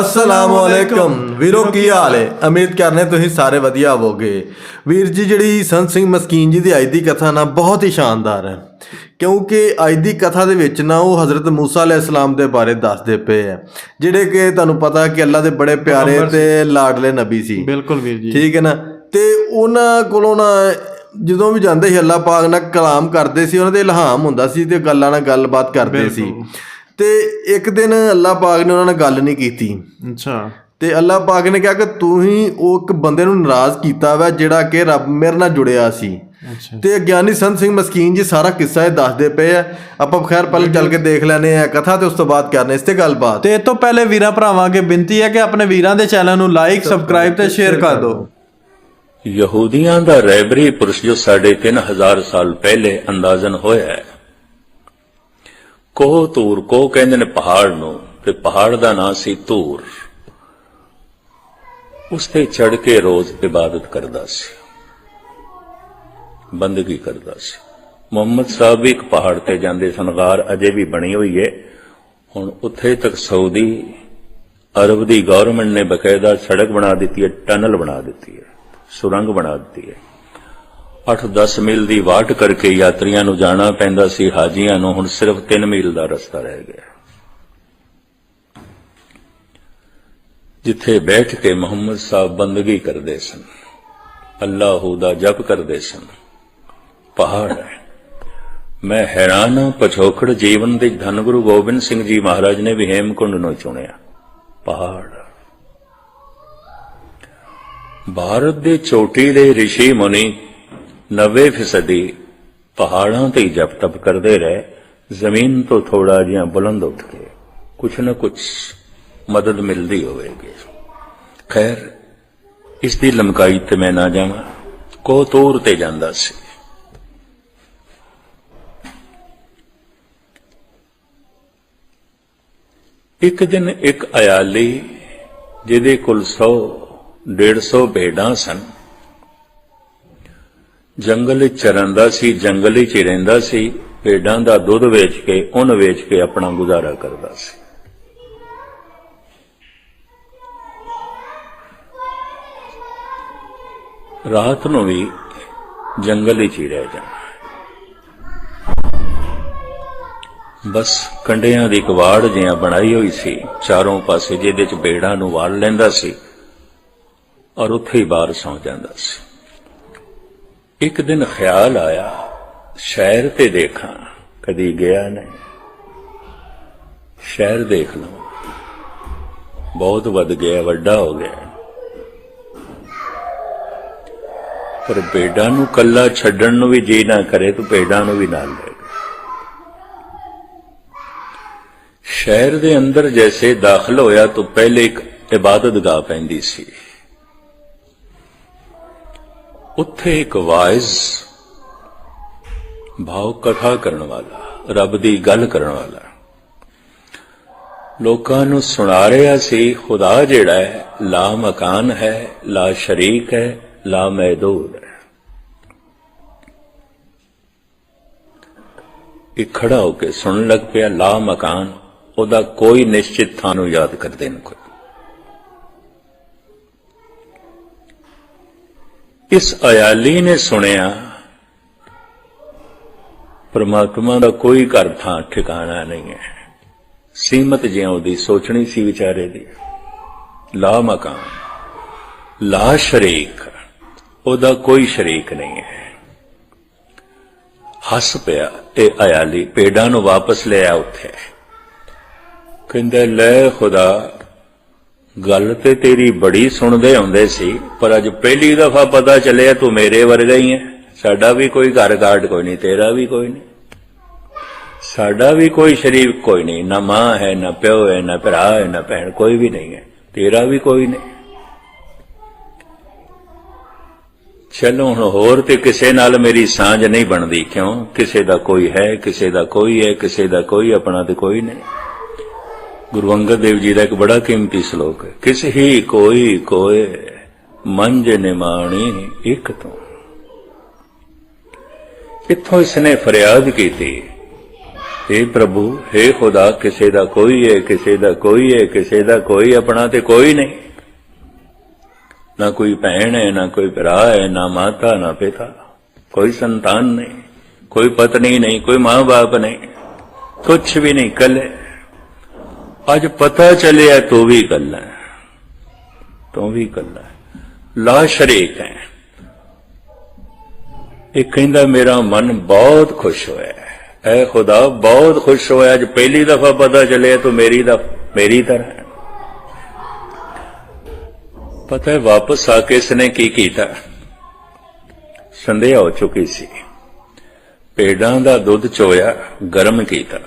ਅਸਲਾਮ ਵਾਲੇਕਮ ਵੀਰੋ ਕੀ ਹਾਲ ਹੈ? ਉਮੀਦ ਕਰਨੇ ਤੁਸੀਂ ਸਾਰੇ ਵਧੀਆ ਹੋਵੋਗੇ। ਵੀਰ ਜੀ ਜਿਹੜੀ ਸੰਤ ਸਿੰਘ ਮਸਕੀਨ ਜੀ ਦੀ ਅੱਜ ਦੀ ਕਥਾ ਨਾ ਬਹੁਤ ਹੀ ਸ਼ਾਨਦਾਰ ਹੈ। ਕਿਉਂਕਿ ਅੱਜ ਦੀ ਕਥਾ ਦੇ ਵਿੱਚ ਨਾ ਉਹ ਹਜ਼ਰਤ ਮੂਸਾ ਅਲੈਹਿਸ ਸਲਾਮ ਦੇ ਬਾਰੇ ਦੱਸਦੇ ਪਏ ਆ ਜਿਹੜੇ ਕਿ ਤੁਹਾਨੂੰ ਪਤਾ ਕਿ ਅੱਲਾ ਦੇ ਬੜੇ ਪਿਆਰੇ ਤੇ ਲਾਡਲੇ ਨਬੀ ਸੀ। ਬਿਲਕੁਲ ਵੀਰ ਜੀ। ਠੀਕ ਹੈ ਨਾ? ਤੇ ਉਹਨਾਂ ਕੋਲੋਂ ਨਾ ਜਦੋਂ ਵੀ ਜਾਂਦੇ ਸੀ ਅੱਲਾਹ ਪਾਕ ਨਾਲ ਕਲਾਮ ਕਰਦੇ ਸੀ ਉਹਨਾਂ ਦੇ ਇਲਹਾਮ ਹੁੰਦਾ ਸੀ ਤੇ ਗੱਲਾਂ ਨਾਲ ਗੱਲਬਾਤ ਕਰਦੇ ਸੀ। ਤੇ ਇੱਕ ਦਿਨ ਅੱਲਾਹ ਪਾਕ ਨੇ ਉਹਨਾਂ ਨਾਲ ਗੱਲ ਨਹੀਂ ਕੀਤੀ। ਅੱਛਾ। ਤੇ ਅੱਲਾਹ ਪਾਕ ਨੇ ਕਿਹਾ ਕਿ ਤੂੰ ਹੀ ਉਹ ਇੱਕ ਬੰਦੇ ਨੂੰ ਨਾਰਾਜ਼ ਕੀਤਾ ਵਾ ਜਿਹੜਾ ਕਿ ਰੱਬ ਮੇਰੇ ਨਾਲ ਜੁੜਿਆ ਸੀ। ਅੱਛਾ। ਤੇ ਗਿਆਨੀ ਸੰਤ ਸਿੰਘ ਮਸਕੀਨ ਜੀ ਸਾਰਾ ਕਿੱਸਾ ਇਹ ਦੱਸਦੇ ਪਏ ਆ। ਆਪਾਂ ਖੈਰ ਪਹਿਲੇ ਚੱਲ ਕੇ ਦੇਖ ਲੈਨੇ ਆ ਕਥਾ ਤੇ ਉਸ ਤੋਂ ਬਾਅਦ ਕਰਨੇ ਇਸ ਤੇ ਗੱਲਬਾਤ। ਤੇ ਇਹ ਤੋਂ ਪਹਿਲੇ ਵੀਰਾਂ ਭਰਾਵਾਂ ਅੱਗੇ ਬੇਨਤੀ ਹੈ ਕਿ ਆਪਣੇ ਵੀਰਾਂ ਦੇ ਚੈਨਲ ਨੂੰ ਲਾਈਕ ਸਬਸਕ੍ਰਾਈਬ ਤੇ ਸ਼ੇਅਰ ਕਰ ਦਿਓ। ਯਹੂਦੀਆਂ ਦਾ ਰਹਿਬਰੀ ਪੁਰਸ਼ ਜੋ ਸਾਡੇ 3000 ਸਾਲ ਪਹਿਲੇ ਅੰਦਾਜ਼ਨ ਹੋਇਆ ਹੈ ਕੋਹ ਤੂਰ ਕੋਹ ਕਹਿੰਦੇ ਨੇ ਪਹਾੜ ਨੂੰ, ਤੇ ਪਹਾੜ ਦਾ ਨਾਂ ਸੀ ਤੂਰ ਉਸ ਤੇ ਚੜ ਕੇ ਰੋਜ਼ ਇਬਾਦਤ ਕਰਦਾ ਸੀ। ਬੰਦਗੀ ਕਰਦਾ ਸੀ। ਮੁਹੰਮਦ ਸਾਹਿਬ ਵੀ ਇੱਕ ਪਹਾੜ ਤੇ ਜਾਂਦੇ ਸਨ, ਗਾਰ ਅਜੇ ਵੀ ਬਣੀ ਹੋਈ ਹੈ ਹੁਣ ਉੱਥੇ ਤੱਕ ਸਾਊਦੀ ਅਰਬ ਦੀ ਗਵਰਨਮੈਂਟ ਨੇ ਬਕਾਇਦਾ ਸੜਕ ਬਣਾ ਦਿੱਤੀ ਹੈ, ਟਨਲ ਬਣਾ ਦਿੱਤੀ ਹੈ, ਸੁਰੰਗ ਬਣਾ ਦਿੱਤੀ ਹੈ। 8-10 ਮੀਲ ਦੀ ਵਾਟ ਕਰਕੇ ਯਾਤਰੀਆਂ ਨੂੰ ਜਾਣਾ ਪੈਂਦਾ ਸੀ। ਹਾਜੀਆਂ ਨੂੰ ਹੁਣ ਸਿਰਫ 3 ਮੀਲ ਦਾ ਰਸਤਾ ਰਹਿ ਗਿਆ। ਜਿੱਥੇ ਬੈਠ ਕੇ ਮੁਹੰਮਦ ਸਾਹਿਬ ਬੰਦਗੀ ਕਰਦੇ ਸਨ, ਅੱਲਾਹੂ ਦਾ ਜਪ ਕਰਦੇ ਸਨ। ਪਹਾੜ ਮੈਂ ਹੈਰਾਨ ਹਾਂ ਪਛੋਖੜ ਜੀਵਨ ਦੇ ਧੰਨ ਗੁਰੂ ਗੋਬਿੰਦ ਸਿੰਘ ਜੀ ਮਹਾਰਾਜ ਨੇ ਵੀ ਹੇਮਕੁੰਡ ਨੂੰ ਚੁਣਿਆ। ਪਹਾੜ। ਭਾਰਤ ਦੇ ਚੋਟੀ ਦੇ ઋષਿ ਮੁਨੀ 90% ਪਹਾੜਾਂ ਤੇ ਜਪ ਤਪ ਕਰਦੇ ਰਹੇ, ਜ਼ਮੀਨ ਤੋਂ ਥੋੜਾ ਜਿਹਾ ਬੁਲੰਦ ਉੱਠ ਕੇ ਕੁਛ ਨਾ ਕੁਛ ਮਦਦ ਮਿਲਦੀ ਹੋਵੇਗੀ। ਖੈਰ, ਇਸ ਦੀ ਲਮਕਾਈ ਤੇ ਮੈਂ ਨਾ ਜਾਵਾਂ ਕੋ ਤੂਰ ਤੇ ਜਾਂਦਾ ਸੀ। ਇੱਕ ਦਿਨ ਇੱਕ ਅਯਾਲੀ, ਜਿਹਦੇ ਕੋਲ 100 150 ਭੇਡਾਂ ਸਨ ਜੰਗਲ ਵਿੱਚ ਚਰੰਦਾ ਸੀ, ਜੰਗਲ ਵਿੱਚ ਹੀ ਰਹਿੰਦਾ ਸੀ, ਭੇਡਾਂ ਦਾ ਦੁੱਧ ਵੇਚ ਕੇ ਉਹਨ ਵੇਚ ਕੇ ਆਪਣਾ ਗੁਜ਼ਾਰਾ ਕਰਦਾ ਸੀ। ਰਾਤ ਨੂੰ ਵੀ ਜੰਗਲ ਵਿੱਚ ਹੀ ਰਹਿ ਜਾਣਾ। ਬਸ ਕੰਡਿਆਂ ਦੀ ਕਵਾੜ ਜਿਹਾ ਬਣਾਈ ਹੋਈ ਸੀ, ਚਾਰੋਂ ਪਾਸੇ ਜਿਹਦੇ ਚ ਬੇੜਾਂ ਨੂੰ ਵਾਲ ਲੈਂਦਾ ਸੀ ਔਰ ਉੱਥੇ ਹੀ ਬਾਹਰ ਸੌਂ ਜਾਂਦਾ ਸੀ। ਇੱਕ ਦਿਨ ਖਿਆਲ ਆਇਆ, ਸ਼ਹਿਰ ਤੇ ਦੇਖਾਂ, ਕਦੀ ਗਿਆ ਨਹੀਂ। ਸ਼ਹਿਰ ਦੇਖ ਲਵਾਂ। ਬਹੁਤ ਵੱਧ ਗਿਆ, ਵੱਡਾ ਹੋ ਗਿਆ। ਪਰ ਬੇਡਾਂ ਨੂੰ ਕੱਲਾ ਛੱਡਣ ਨੂੰ ਵੀ ਜੀ ਨਾ ਕਰੇ, ਤੂੰ ਬੇਡਾਂ ਨੂੰ ਵੀ ਨਾਲ ਲੈ ਸ਼ਹਿਰ ਦੇ ਅੰਦਰ ਜੈਸੇ ਦਾਖਲ ਹੋਇਆ, ਤਾਂ ਪਹਿਲੇ ਇੱਕ ਇਬਾਦਤਗਾਹ ਪੈਂਦੀ ਸੀ। ਉੱਥੇ ਇੱਕ ਵਾਇਜ਼ ਭਾਵ ਕਥਾ ਕਰਨ ਵਾਲਾ, ਰੱਬ ਦੀ ਗੱਲ ਕਰਨ ਵਾਲਾ। ਲੋਕਾਂ ਨੂੰ ਸੁਣਾ ਰਿਹਾ ਸੀ, ਖੁਦਾ ਜਿਹੜਾ ਹੈ, ਲਾ ਮਕਾਨ ਹੈ, ਲਾ ਸ਼ਰੀਕ ਹੈ, ਲਾ ਮਹਿਦੂਦ ਹੈ। ਇਹ ਖੜਾ ਹੋ ਕੇ ਸੁਣਨ ਲੱਗ ਪਿਆ, ਲਾ ਮਕਾਨ, ਉਹਦਾ ਕੋਈ ਨਿਸ਼ਚਿਤ ਥਾਂ ਨੂੰ ਯਾਦ ਕਰਦੇ ਨੇ ਕੋਈ। ਇਸ ਅਯਾਲੀ ਨੇ ਸੁਣਿਆ, ਪਰਮਾਤਮਾ ਦਾ ਕੋਈ ਘਰ ਥਾਂ ਠਿਕਾਣਾ ਨਹੀਂ ਹੈ। ਸੀਮਤ ਜਿਹਾ ਉਹਦੀ ਸੋਚਣੀ ਸੀ ਵਿਚਾਰੇ ਦੀ। ਲਾ ਮਕਾਨ, ਲਾ ਸ਼ਰੀਕ, ਉਹਦਾ ਕੋਈ ਸ਼ਰੀਕ ਨਹੀਂ ਹੈ। ਹੱਸ ਪਿਆ ਇਹ ਅਯਾਲੀ ਪੇਡਾਂ ਨੂੰ ਵਾਪਸ ਲਿਆ ਉੱਥੇ। ਕਹਿੰਦਾ, ਲੈ ਖੁਦਾ ਗੱਲ ਤੇ ਤੇਰੀ ਬੜੀ ਸੁਣਦੇ ਹੁੰਦੇ ਸੀ, ਪਰ ਅੱਜ ਪਹਿਲੀ ਦਫਾ ਪਤਾ ਚੱਲਿਆ ਤੂੰ ਮੇਰੇ ਵਰਗਾ ਹੀ ਹੈ ਸਾਡਾ ਵੀ ਕੋਈ ਘਰ ਘਾਟ ਕੋਈ ਨਹੀਂ, ਤੇਰਾ ਵੀ ਕੋਈ ਨਹੀਂ। ਸਾਡਾ ਵੀ ਕੋਈ ਸ਼ਰੀਕ ਕੋਈ ਨਹੀਂ, ਨਾ ਮਾਂ ਹੈ, ਨਾ ਪਿਓ ਹੈ, ਨਾ ਭਰਾ ਹੈ, ਨਾ ਭੈਣ, ਕੋਈ ਵੀ ਨਹੀਂ ਹੈ। ਤੇਰਾ ਵੀ ਕੋਈ ਨਹੀਂ। ਚਲੋ ਹੁਣ ਹੋਰ ਤੇ ਕਿਸੇ ਨਾਲ ਮੇਰੀ ਸਾਂਝ ਨਹੀਂ ਬਣਦੀ ਕਿਉਂ? ਕਿਸੇ ਦਾ ਕੋਈ ਹੈ, ਕਿਸੇ ਦਾ ਕੋਈ ਹੈ, ਕਿਸੇ ਦਾ ਕੋਈ ਆਪਣਾ ਤੇ ਕੋਈ ਨਹੀਂ। ਗੁਰੂ ਅੰਗਦ ਦੇਵ ਜੀ ਦਾ ਇੱਕ ਬੜਾ ਕੀਮਤੀ ਸ਼ਲੋਕ ਹੈ ਕਿਸ ਹੀ ਕੋਈ ਕੋਏ ਮੰਜ ਨਿਮਾਣੀ ਇੱਕ ਤੋਂ ਇੱਥੋਂ ਇਸਨੇ ਫਰਿਆਦ ਕੀਤੀ हे प्रभु हे खुदा ਕਿਸੇ ਦਾ ਕੋਈ ਹੈ ਕਿਸੇ ਦਾ ਕੋਈ ਹੈ ਕਿਸੇ ਦਾ ਕੋਈ ਆਪਣਾ ਤੇ ਕੋਈ ਨਹੀਂ ਨਾ ਕੋਈ ਭੈਣ ਹੈ ਨਾ ਕੋਈ ਭਰਾ ਹੈ ਨਾ ਮਾਤਾ ਨਾ ਪਿਤਾ ਕੋਈ ਸੰਤਾਨ ਨਹੀਂ ਕੋਈ ਪਤਨੀ ਨਹੀਂ ਕੋਈ ਮਾਂ-ਬਾਪ ਨਹੀਂ ਕੁਛ ਵੀ ਨਹੀਂ ਕੱਲੇ ਅੱਜ ਪਤਾ ਚੱਲਿਆ ਤੂੰ ਵੀ ਕੱਲਾ ਹੈ ਤੂੰ ਵੀ ਕੱਲਾ ਹੈ ਲਾ ਸ਼ਰੀਕ ਹੈ ਇਹ ਕਹਿੰਦਾ ਮੇਰਾ ਮਨ ਬਹੁਤ ਖੁਸ਼ ਹੋਇਆ ਹੈ। ਐ ਖੁਦਾ ਬਹੁਤ ਖੁਸ਼ ਹੋਇਆ, ਅੱਜ ਪਹਿਲੀ ਦਫਾ ਪਤਾ ਚੱਲਿਆ ਤੂੰ ਮੇਰੀ ਦਾ, ਮੇਰੀ ਤਰ੍ਹਾਂ ਪਤਾ ਹੈ ਵਾਪਸ ਆ ਕੇ ਇਸਨੇ ਕੀ ਕੀਤਾ। ਸੰਧਿਆ ਹੋ ਚੁੱਕੀ ਸੀ। ਪੇੜਾਂ ਦਾ ਦੁੱਧ ਚੋਇਆ, ਗਰਮ ਕੀਤਾ।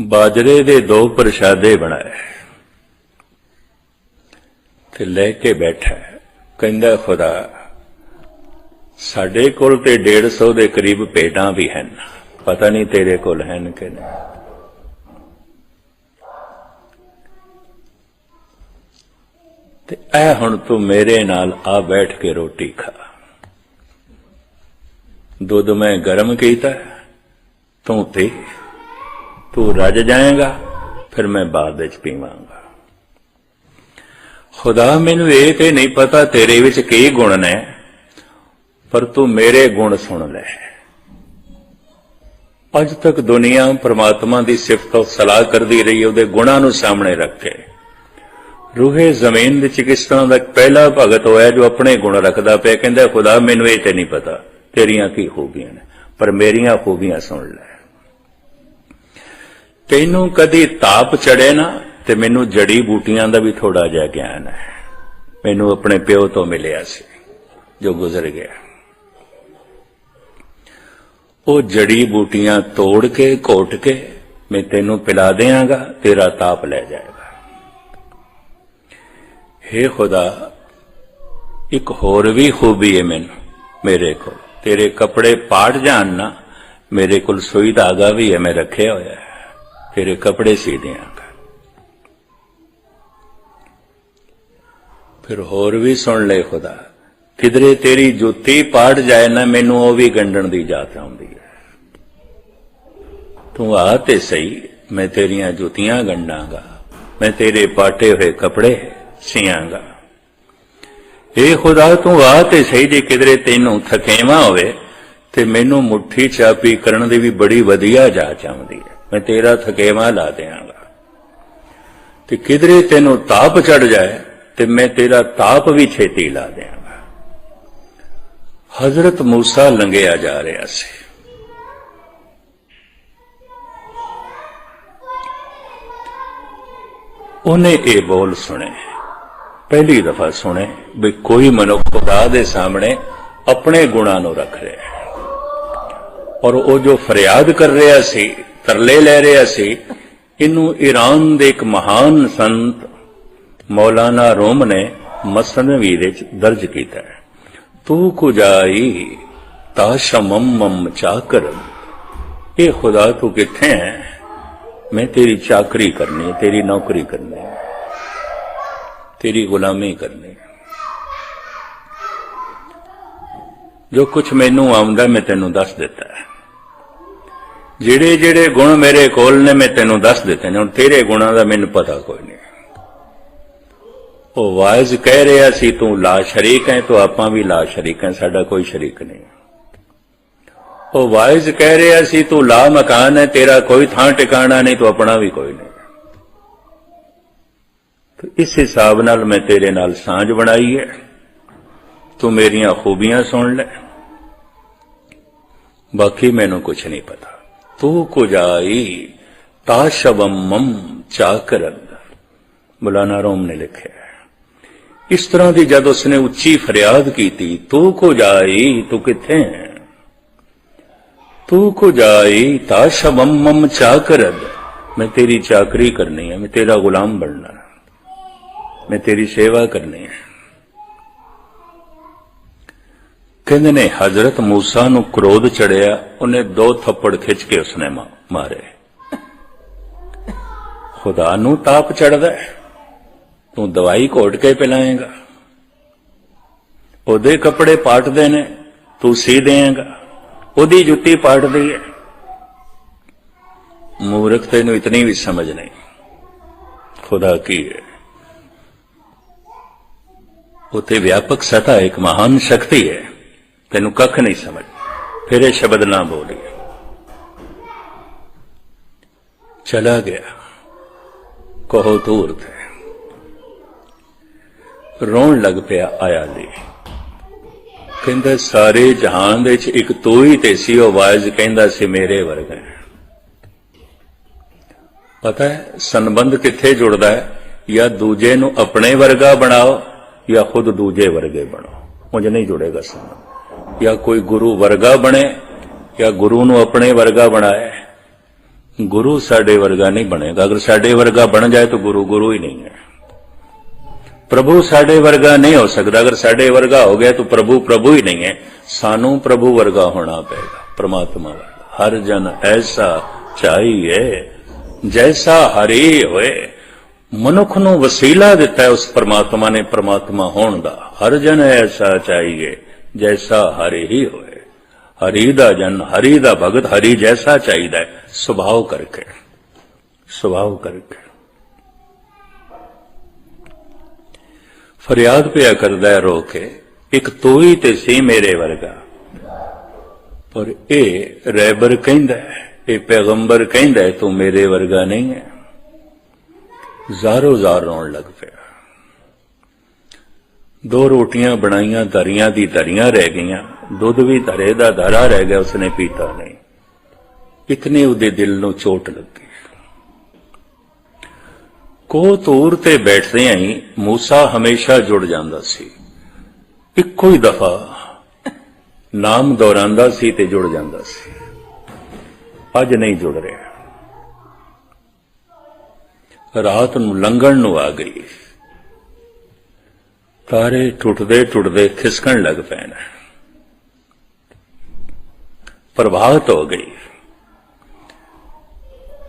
ਬਾਜਰੇ ਦੇ ਦੋ ਪ੍ਰਸ਼ਾਦੇ ਬਣਾਏ। ਤੇ ਲੈ ਕੇ ਬੈਠਾ ਕਹਿੰਦਾ, ਖੁਦਾ, ਸਾਡੇ ਕੋਲ ਤੇ 150 ਦੇ ਕਰੀਬ ਭੇਡਾਂ ਵੀ ਹਨ। ਪਤਾ ਨਹੀਂ ਤੇਰੇ ਕੋਲ ਹਨ ਕਿ ਨਹੀਂ? ਤੇ ਐ ਹੁਣ ਤੂੰ ਮੇਰੇ ਨਾਲ ਆ ਬੈਠ ਕੇ ਰੋਟੀ ਖਾ। ਦੁੱਧ ਮੈਂ ਗਰਮ ਕੀਤਾ, ਤੂੰ ਤੇ ਤੂੰ ਰੱਜ ਜਾਏਗਾ, ਫਿਰ ਮੈਂ ਬਾਅਦ ਵਿੱਚ ਪੀਵਾਂਗਾ। ਖੁਦਾ, ਮੈਨੂੰ ਇਹ ਤੇ ਨਹੀਂ ਪਤਾ ਤੇਰੇ ਵਿੱਚ ਕੀ ਗੁਣ ਨੇ, ਪਰ ਤੂੰ ਮੇਰੇ ਗੁਣ ਸੁਣ ਲੈ। ਅੱਜ ਤੱਕ ਦੁਨੀਆ ਪ੍ਰਮਾਤਮਾ ਦੀ ਸਿਫਤ ਔਰ ਸਲਾਹ ਕਰਦੀ ਰਹੀ, ਉਹਦੇ ਗੁਣਾਂ ਨੂੰ ਸਾਹਮਣੇ ਰੱਖ। ਕੇ ਰੂਹੇ ਜ਼ਮੀਨ ਵਿੱਚ ਕਿਸ ਤਰ੍ਹਾਂ ਦਾ ਪਹਿਲਾ ਭਗਤ ਹੋਇਆ ਜੋ ਆਪਣੇ ਗੁਣ ਰੱਖਦਾ ਪਿਆ, ਕਹਿੰਦਾ, ਖੁਦਾ, ਮੈਨੂੰ ਇਹ ਤੇ ਨਹੀਂ ਪਤਾ ਤੇਰੀਆਂ ਕੀ ਖੂਬੀਆਂ ਨੇ, ਪਰ ਮੇਰੀਆਂ ਖੂਬੀਆਂ ਸੁਣ ਲੈ। ਤੈਨੂੰ ਕਦੀ ਤਾਪ ਚੜੇ ਨਾ ਤੇ ਮੈਨੂੰ ਜੜੀ ਬੂਟੀਆਂ ਦਾ ਵੀ ਥੋੜਾ ਜਿਹਾ ਗਿਆਨ ਹੈ। ਮੈਨੂੰ ਆਪਣੇ ਪਿਓ ਤੋਂ ਮਿਲਿਆ ਸੀ, ਜੋ ਗੁਜ਼ਰ ਗਿਆ। ਉਹ ਜੜੀ ਬੂਟੀਆਂ ਤੋੜ ਕੇ, ਘੋਟ ਕੇ ਮੈਂ ਤੈਨੂੰ ਪਿਲਾ ਦੇਵਾਂਗਾ ਤੇਰਾ ਤਾਪ ਲੈ ਜਾਏਗਾ। हे ਖੁਦਾ, ਇੱਕ ਹੋਰ ਵੀ ਖੂਬੀ ਹੈ ਮੈਨੂੰ, ਮੇਰੇ ਕੋਲ। ਤੇਰੇ ਕੱਪੜੇ ਪਾੜ ਜਾਣ ਨਾ, ਮੇਰੇ ਕੋਲ ਸੂਈ ਧਾਗਾ ਵੀ ਹੈ ਮੈਂ ਰੱਖਿਆ ਹੋਇਆ ਹੈ ਤੇਰੇ ਕੱਪੜੇ ਸੀ ਦਿਆਂਗਾ ਫਿਰ ਹੋਰ ਵੀ ਸੁਣ ਲੈ ਖੁਦਾ, ਕਿਧਰੇ ਤੇਰੀ ਜੁੱਤੀ ਪਾੜ ਜਾਏ ਨਾ, ਮੈਨੂੰ ਉਹ ਵੀ ਗੰਢਣ ਦੀ ਜਾਤ ਆਉਂਦੀ ਹੈ। ਤੂੰ ਆ ਤੇ ਸਹੀ, ਮੈਂ ਤੇਰੀਆਂ ਜੁੱਤੀਆਂ ਗੰਡਾਂਗਾ ਮੈਂ ਤੇਰੇ ਪਾਟੇ ਹੋਏ ਕੱਪੜੇ ਸਿਆਂਗਾ। ਏ ਖੁਦਾ, ਤੂੰ ਆ ਤੇ ਸਹੀ, ਜੇ ਕਿਧਰੇ ਤੈਨੂੰ ਥਕੇਵਾ ਹੋਵੇ, ਤੇ ਮੈਨੂੰ ਮੁੱਠੀ ਚਾਪੀ ਕਰਨ ਦੀ ਵੀ ਬੜੀ ਵਧੀਆ ਜਾਚ ਆਉਂਦੀ ਹੈ। ਮੈਂ ਤੇਰਾ ਥਕੇਵਾ ਲਾ ਦਿਆਂਗਾ। ਤੇ ਕਿਧਰੇ ਤੈਨੂੰ ਤਾਪ ਚੜ ਜਾਏ, ਤੇ ਮੈਂ ਤੇਰਾ ਤਾਪ ਵੀ ਛੇਤੀ ਲਾ ਦਿਆਂਗਾ। ਹਜ਼ਰਤ ਮੂਸਾ ਲੰਘਿਆ ਜਾ ਰਿਹਾ ਸੀ। ਉਹਨੇ ਇਹ ਬੋਲ ਸੁਣੇ। ਪਹਿਲੀ ਦਫਾ ਸੁਣੇ ਵੀ ਕੋਈ ਮਨੁੱਖ ਖੁਦਾ ਦੇ ਸਾਹਮਣੇ ਆਪਣੇ ਗੁਣਾਂ ਨੂੰ ਰੱਖ ਰਿਹਾ ਔਰ ਉਹ ਜੋ ਫਰਿਆਦ ਕਰ ਰਿਹਾ ਸੀ ਤਰਲੇ ਲੈ ਰਿਹਾ ਸੀ ਇਹਨੂੰ ਈਰਾਨ ਦੇ ਇੱਕ ਮਹਾਨ ਸੰਤ ਮੌਲਾਨਾ ਰੋਮ ਨੇ ਮਸਨਵੀ ਵਿੱਚ ਦਰਜ ਕੀਤਾ ਹੈ। ਤੂੰ ਕੁਜਾਈ ਤਾਸ਼ਮਮ ਚਾਕਰ। ਇਹ ਖੁਦਾ ਤੂੰ ਕਿੱਥੇ ਹੈ? ਮੈਂ ਤੇਰੀ ਚਾਕਰੀ ਕਰਨੀ, ਤੇਰੀ ਨੌਕਰੀ ਕਰਨੀ, ਤੇਰੀ ਗੁਲਾਮੀ ਕਰਨੀ। ਜੋ ਕੁਝ ਮੈਨੂੰ ਆਉਂਦਾ ਮੈਂ ਤੈਨੂੰ ਦੱਸ ਦਿੱਤਾ ਹੈ। ਜਿਹੜੇ ਜਿਹੜੇ ਗੁਣ ਮੇਰੇ ਕੋਲ ਨੇ, ਮੈਂ ਤੈਨੂੰ ਦੱਸ ਦਿੱਤੇ ਨੇ। ਹੁਣ ਤੇਰੇ ਗੁਣਾਂ ਦਾ ਮੈਨੂੰ ਪਤਾ ਕੋਈ ਨਹੀਂ। ਉਹ ਵਾਇਜ਼ ਕਹਿ ਰਿਹਾ ਸੀ, ਤੂੰ ਲਾ ਸ਼ਰੀਕ ਹੈ, ਤੂੰ ਆਪਾਂ ਵੀ ਲਾ ਸ਼ਰੀਕ ਹੈ, ਸਾਡਾ ਕੋਈ ਸ਼ਰੀਕ ਨਹੀਂ ਉਹ ਵਾਇਜ਼ ਕਹਿ ਰਿਹਾ ਸੀ, ਤੂੰ ਲਾ ਮਕਾਨ ਹੈ, ਤੇਰਾ ਕੋਈ ਥਾਂ ਟਿਕਾਣਾ ਨਹੀਂ, ਤੂੰ ਆਪਣਾ ਵੀ ਕੋਈ ਨਹੀਂ ਤੇ ਇਸ ਹਿਸਾਬ ਨਾਲ ਮੈਂ ਤੇਰੇ ਨਾਲ ਸਾਂਝ ਬਣਾਈ ਹੈ। ਤੂੰ ਮੇਰੀਆਂ ਖੂਬੀਆਂ ਸੁਣ ਲੈ। ਬਾਕੀ ਮੈਨੂੰ ਕੁਝ ਨਹੀਂ ਪਤਾ। ਤੂੰ ਕੁਜਾਈ ਤਾਸ਼ਬਮਮ ਚਾਕਰਨ ਮੌਲਾਨਾ ਰੋਮ ਨੇ ਲਿਖਿਆ ਇਸ ਤਰ੍ਹਾਂ ਦੀ ਜਦ ਉਸਨੇ ਉੱਚੀ ਫਰਿਆਦ ਕੀਤੀ ਤੂੰ ਕੁਜਾਈ ਤੂੰ ਕਿੱਥੇ ਹੈ ਤੂੰ ਕੁਜਾਈ ਤਾਸ਼ਬਮਮ ਚਾਕਰਨ ਮੈਂ ਤੇਰੀ ਚਾਕਰੀ ਕਰਨੀ ਹੈ ਮੈਂ ਤੇਰਾ ਗੁਲਾਮ ਬਣਨਾ ਮੈਂ ਤੇਰੀ ਸੇਵਾ ਕਰਨੀ ਹੈ ਕਹਿੰਦੇ ਨੇ, ਹਜ਼ਰਤ ਮੂਸਾ ਨੂੰ ਕ੍ਰੋਧ ਚੜਿਆ, ਉਹਨੇ ਦੋ ਥੱਪੜ ਖਿੱਚ ਕੇ ਉਸਨੇ ਮਾਰੇ। ਖੁਦਾ ਨੂੰ ਤਾਪ ਚੜਦਾ ਤੂੰ ਦਵਾਈ ਘੋਟ ਕੇ ਪਿਲਾਏਗਾ। ਉਹਦੇ ਕੱਪੜੇ ਪਾਟਦੇ ਨੇ, ਤੂੰ ਸੀ ਦੇਏਗਾ ਉਹਦੀ ਜੁੱਤੀ ਪਾਟਦੀ ਹੈ। ਮੂਰਖ ਤੈਨੂੰ ਇਤਨੀ ਵੀ ਸਮਝ ਨਹੀਂ। ਖੁਦਾ ਕੀ ਹੈ? ਉਤੇ ਵਿਆਪਕ ਸਤਾ ਇੱਕ ਮਹਾਨ ਸ਼ਕਤੀ ਹੈ। ਤੈਨੂੰ ਕੱਖ ਨਹੀਂ ਸਮਝ। ਫਿਰ ਇਹ ਸ਼ਬਦ ਨਾ ਬੋਲੀ। ਚਲਾ ਗਿਆ। ਕਹੋ ਦੂਰ ਤੇ ਰੋਣ ਲੱਗ ਪਿਆ ਆਇਆ ਲਈ ਕਹਿੰਦਾ, ਸਾਰੇ ਜਹਾਨ ਦੇ ਵਿੱਚ ਇੱਕ ਤੂੰ ਹੀ ਤੇ ਸੀ, ਉਹ ਆਵਾਜ਼ ਕਹਿੰਦਾ ਸੀ, ਮੇਰੇ ਵਰਗਾ ਪਤਾ ਹੈ, ਸੰਬੰਧ ਕਿੱਥੇ ਜੁੜਦਾ ਹੈ? ਜਾਂ ਦੂਜੇ ਨੂੰ ਆਪਣੇ ਵਰਗਾ ਬਣਾਓ, ਜਾਂ ਖੁਦ ਦੂਜੇ ਵਰਗੇ ਬਣੋ ਉਂਝ ਨਹੀਂ ਜੁੜੇਗਾ ਸੰਬੰਧ। ਜਾਂ ਕੋਈ ਗੁਰੂ ਵਰਗਾ ਬਣੇ ਜਾਂ ਗੁਰੂ ਨੂੰ ਆਪਣੇ ਵਰਗਾ ਬਣਾਏ ਗੁਰੂ ਸਾਡੇ ਵਰਗਾ ਨਹੀਂ ਬਣੇਗਾ। ਅਗਰ ਸਾਡੇ ਵਰਗਾ ਬਣ ਜਾਏ ਤਾਂ ਗੁਰੂ ਗੁਰੂ ਹੀ ਨਹੀਂ ਹੈ। ਪ੍ਰਭੂ ਸਾਡੇ ਵਰਗਾ ਨਹੀਂ ਹੋ ਸਕਦਾ। ਅਗਰ ਸਾਡੇ ਵਰਗਾ ਹੋ ਗਿਆ ਤਾਂ ਪ੍ਰਭੂ ਪ੍ਰਭੂ ਹੀ ਨਹੀਂ ਹੈ। ਸਾਨੂੰ ਪ੍ਰਭੂ ਵਰਗਾ ਹੋਣਾ ਪਏਗਾ। ਪ੍ਰਮਾਤਮਾ ਵਰਗਾ। ਹਰ ਜਨ ਐਸਾ ਚਾਹੀਏ, ਜੈਸਾ ਹਰੀ ਹੋਏ। ਮਨੁੱਖ ਨੂੰ ਵਸੀਲਾ ਦਿੱਤਾ ਉਸ ਪ੍ਰਮਾਤਮਾ ਨੇ ਪ੍ਰਮਾਤਮਾ ਹੋਣ ਦਾ। ਹਰ ਜਨ ਐਸਾ ਚਾਹੀਏ। ਜੈਸਾ ਹਰੀ ਹੀ ਹੋਏ ਹਰੀ ਦਾ ਜਨ ਹਰੀ ਦਾ ਭਗਤ ਹਰੀ ਜੈਸਾ ਚਾਹੀਦਾ ਹੈ ਸੁਭਾਅ ਕਰਕੇ ਸੁਭਾਅ ਕਰਕੇ ਫਰਿਆਦ ਪਿਆ ਕਰਦਾ ਹੈ ਰੋ ਕੇ ਇੱਕ ਤੂੰ ਹੀ ਤੇ ਸੀ ਮੇਰੇ ਵਰਗਾ ਪਰ ਇਹ ਰੈਬਰ ਕਹਿੰਦਾ ਇਹ ਪੈਗੰਬਰ ਕਹਿੰਦਾ ਤੂੰ ਮੇਰੇ ਵਰਗਾ ਨਹੀਂ ਹੈ ਜ਼ਾਰੋ ਜ਼ਾਰ ਰੋਣ ਲੱਗ ਪਿਆ ਦੋ ਰੋਟੀਆਂ ਬਣਾਈਆਂ, ਦਰੀਆਂ ਦੀ ਦਰੀਆਂ ਰਹਿ ਗਈਆਂ। ਦੁੱਧ ਵੀ ਧਰੇ ਦਾ ਧਰਾ ਰਹਿ ਗਿਆ, ਉਸਨੇ ਪੀਤਾ ਨਹੀਂ। ਇਤਨੇ ਉਹਦੇ ਦਿਲ ਨੂੰ ਚੋਟ ਲੱਗੀ। ਕੋ ਤੂਰ ਤੇ ਬੈਠਦੇ ਹੀ ਮੂਸਾ ਹਮੇਸ਼ਾ ਜੁੜ ਜਾਂਦਾ ਸੀ। ਇੱਕੋ ਹੀ ਦਫਾ ਨਾਮ ਦੁਹਰਾਉਂਦਾ ਸੀ ਤੇ ਜੁੜ ਜਾਂਦਾ ਸੀ। ਅੱਜ ਨਹੀਂ ਜੁੜ ਰਿਹਾ। ਰਾਤ ਨੂੰ ਲੰਘਣ ਨੂੰ ਆ ਗਈ। ਤਾਰੇ ਟੁੱਟਦੇ ਟੁੱਟਦੇ ਖਿਸਕਣ ਲੱਗ ਪੈਣ। ਪ੍ਰਭਾਤ ਹੋ ਗਈ।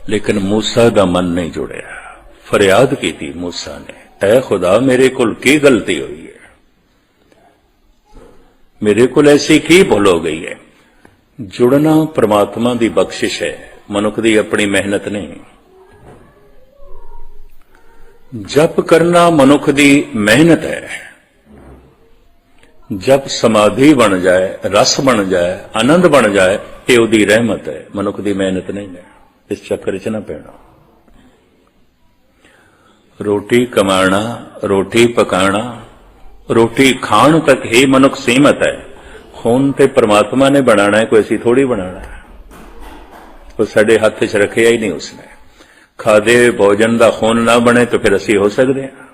ਲੇਕਿਨ ਮੂਸਾ ਦਾ ਮਨ ਨਹੀਂ ਜੁੜਿਆ। ਫਰਿਆਦ ਕੀਤੀ ਮੂਸਾ ਨੇ, ਐ ਖੁਦਾ, ਮੇਰੇ ਕੋਲ ਕੀ ਗਲਤੀ ਹੋਈ ਹੈ ਮੇਰੇ ਕੋਲ ਐਸੀ ਕੀ ਭੁੱਲ ਹੋ ਗਈ ਹੈ ਜੁੜਨਾ ਪ੍ਰਮਾਤਮਾ ਦੀ ਬਖਸ਼ਿਸ਼ ਹੈ ਮਨੁੱਖ ਦੀ ਆਪਣੀ ਮਿਹਨਤ ਨਹੀਂ। ਜਪ ਕਰਨਾ ਮਨੁੱਖ ਦੀ ਮਿਹਨਤ ਹੈ ਜਪ ਸਮਾਧੀ ਬਣ ਜਾਏ, ਰਸ ਬਣ ਜਾਏ, ਆਨੰਦ ਬਣ ਜਾਏ, ਇਹ ਉਹਦੀ ਰਹਿਮਤ ਹੈ। ਮਨੁੱਖ ਦੀ ਮਿਹਨਤ ਨਹੀਂ ਹੈ। ਇਸ ਚੱਕਰ 'ਚ ਨਾ ਪੈਣਾ। ਰੋਟੀ ਕਮਾਣਾ, ਰੋਟੀ ਪਕਾਣਾ, ਰੋਟੀ ਖਾਣ ਤੱਕ ਹੀ ਮਨੁੱਖ ਸੀਮਤ ਹੈ। ਖੂਨ ਤੇ ਪ੍ਰਮਾਤਮਾ ਨੇ ਬਣਾਣਾ ਹੈ, ਕੋਈ ਅਸੀਂ ਥੋੜੀ ਬਣਾਣਾ ਹੈ। ਉਹ ਸਾਡੇ ਹੱਥ 'ਚ ਰੱਖਿਆ ਹੀ ਨਹੀਂ ਉਸਨੇ। ਖਾਦੇ, ਭੋਜਨ ਦਾ ਖੂਨ ਨਾ ਬਣੇ ਤਾਂ ਫਿਰ ਅਸੀਂ ਹੋ ਸਕਦੇ ਹਾਂ।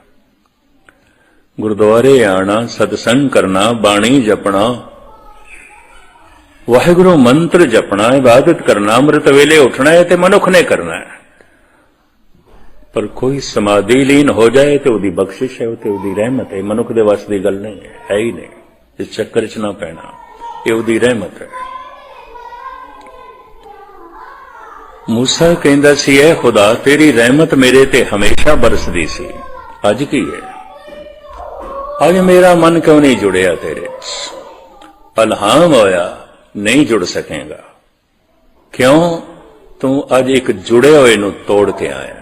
ਗੁਰਦੁਆਰੇ ਆਣਾ ਸਤਸੰਗ ਕਰਨਾ, ਬਾਣੀ ਜਪਣਾ। ਵਾਹਿਗੁਰੂ ਮੰਤਰ ਜਪਣਾ, ਇਬਾਦਤ ਕਰਨਾ, ਅੰਮ੍ਰਿਤ ਵੇਲੇ ਉੱਠਣਾ ਹੈ ਤੇ ਮਨੁੱਖ ਨੇ ਕਰਨਾ ਹੈ। ਪਰ ਕੋਈ ਸਮਾਧੀ ਲੀਨ ਹੋ ਜਾਏ ਤੇ ਉਹਦੀ ਬਖਸ਼ਿਸ਼ ਹੈ, ਤੇ ਉਹਦੀ ਰਹਿਮਤ ਹੈ। ਮਨੁੱਖ ਦੇ ਵੱਸ ਦੀ ਗੱਲ ਨਹੀਂ ਹੈ ਹੈ ਹੀ ਨਹੀਂ। ਇਸ ਚੱਕਰ 'ਚ ਨਾ ਪੈਣਾ, ਇਹ ਉਹਦੀ ਰਹਿਮਤ ਹੈ। ਮੂਸਾ ਕਹਿੰਦਾ ਸੀ ਐ ਖੁਦਾ ਤੇਰੀ ਰਹਿਮਤ ਮੇਰੇ ਤੇ ਹਮੇਸ਼ਾ ਬਰਸਦੀ ਸੀ। ਅੱਜ ਕੀ ਹੈ? ਅੱਜ ਮੇਰਾ ਮਨ ਕਿਉਂ ਨਹੀਂ ਜੁੜਿਆ ਤੇਰੇ? ਅਲਹਾਮ ਹੋਇਆ ਨਹੀਂ ਜੁੜ ਸਕੇਗਾ। ਕਿਉਂ? ਤੂੰ ਅੱਜ ਇੱਕ ਜੁੜੇ ਹੋਏ ਨੂੰ ਤੋੜ ਕੇ ਆਇਆ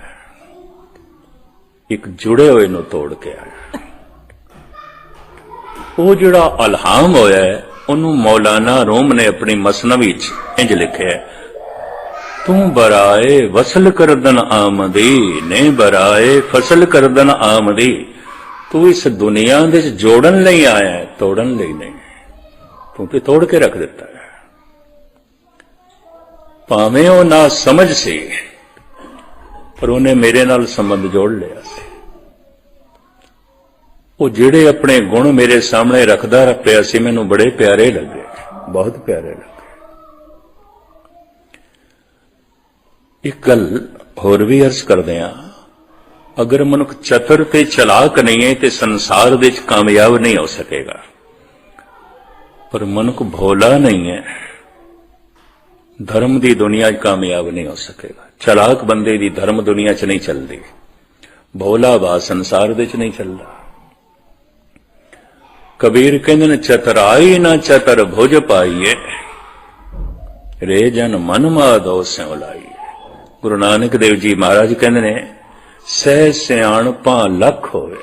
ਇੱਕ ਜੁੜੇ ਹੋਏ ਨੂੰ ਤੋੜ ਕੇ ਆਇਆ ਉਹ ਜਿਹੜਾ ਅਲਹਾਮ ਹੋਇਆ ਉਹਨੂੰ ਮੌਲਾਨਾ ਰੋਮ ਨੇ ਆਪਣੀ ਮਸਨਵੀ ਚ ਇੰਜ ਲਿਖਿਆ ਹੈ, ਤੂੰ ਬਰਾਏ ਵਸਲ ਕਰਦਨ ਆਮਦੀ ਨੇ ਬਰਾਏ ਫਸਲ ਕਰਦਨ ਆਮਦੀ। ਤੂੰ ਇਸ ਦੁਨੀਆ ਦੇ ਵਿੱਚ ਜੋੜਨ ਲਈ ਆਇਆ ਹੈ, ਤੋੜਨ ਲਈ ਨਹੀਂ। ਤੂੰ ਤੇ ਤੋੜ ਕੇ ਰੱਖ ਦਿੱਤਾ ਹੈ। ਭਾਵੇਂ ਉਹ ਨਾ ਸਮਝ ਸੀ, ਪਰ ਉਹਨੇ ਮੇਰੇ ਨਾਲ ਸੰਬੰਧ ਜੋੜ ਲਿਆ ਸੀ। ਉਹ ਜਿਹੜੇ ਆਪਣੇ ਗੁਣ ਮੇਰੇ ਸਾਹਮਣੇ ਰੱਖਦਾ ਰੱਖਿਆ ਸੀ, ਮੈਨੂੰ ਬੜੇ ਪਿਆਰੇ ਲੱਗੇ, ਬਹੁਤ ਪਿਆਰੇ ਲੱਗੇ। ਇੱਕ ਗੱਲ ਹੋਰ ਵੀ ਅਰਜ਼ ਕਰਦੇ ਆ ਅਗਰ ਮਨੁੱਖ ਚਤਰ ਤੇ ਚਲਾਕ ਨਹੀਂ ਹੈ, ਤੇ ਸੰਸਾਰ ਦੇ ਵਿੱਚ ਕਾਮਯਾਬ ਨਹੀਂ ਹੋ ਸਕੇਗਾ। ਪਰ ਮਨੁੱਖ ਭੋਲਾ ਨਹੀਂ ਹੈ। ਧਰਮ ਦੀ ਦੁਨੀਆ 'ਚ ਕਾਮਯਾਬ ਨਹੀਂ ਹੋ ਸਕੇਗਾ। ਚਲਾਕ ਬੰਦੇ ਦੀ ਧਰਮ ਦੁਨੀਆ 'ਚ ਨਹੀਂ ਚੱਲਦੀ। ਭੋਲਾ ਬਾ ਸੰਸਾਰ ਦੇ 'ਚ ਨਹੀਂ ਚੱਲਦਾ। ਕਬੀਰ ਕਹਿੰਦੇ ਨੇ, ਚਤਰਾਈ ਨਾ ਚਤਰ ਭੁਜ ਪਾਈਏ, ਰੇ ਜਨ ਮਨ ਮਾਦੋ ਸਿਉ ਲਾਈ ਗੁਰੂ ਨਾਨਕ ਦੇਵ ਜੀ ਮਹਾਰਾਜ ਕਹਿੰਦੇ ਨੇ ਸਹਿ ਸਿਆਣਪਾਂ ਲੱਖ ਹੋਵੇ